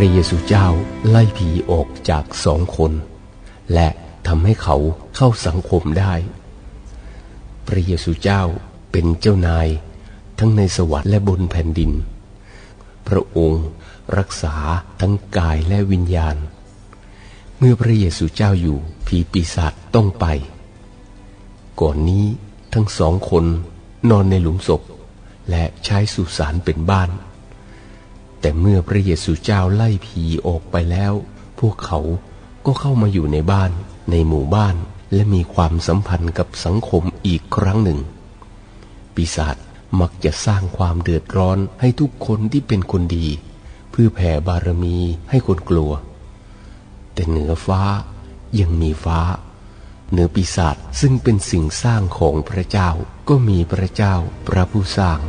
ระเยซูเจ้าไล่ผีออกจากสองคน และทำให้เขาเข้าสังคมได้ พระเยซูเจ้าเป็นเจ้านายทั้งในสวรรค์และบนแผ่นดิน พระองค์รักษาทั้งกายและวิญญาณ เมื่อพระเยซูเจ้าอยู่ผีปีศาจต้องไป ก่อนนี้ทั้งสองคนนอนในหลุมศพ และใช้สุสานเป็นบ้าน แต่เมื่อพระเยซูเจ้าไล่ผีออกไปแล้ว พวกเขาก็เข้ามาอยู่ในบ้าน ในหมู่บ้าน และมีความสัมพันธ์กับสังคมอีกครั้งหนึ่ง ปีศาจมักจะสร้างความเดือดร้อนให้ทุกคนที่เป็นคนดี เพื่อแผ่บารมีให้คนกลัว แต่เหนือฟ้ายังมีฟ้า เหนือปีศาจซึ่งเป็นสิ่งสร้างของพระเจ้าก็มีพระเจ้าพระผู้สร้าง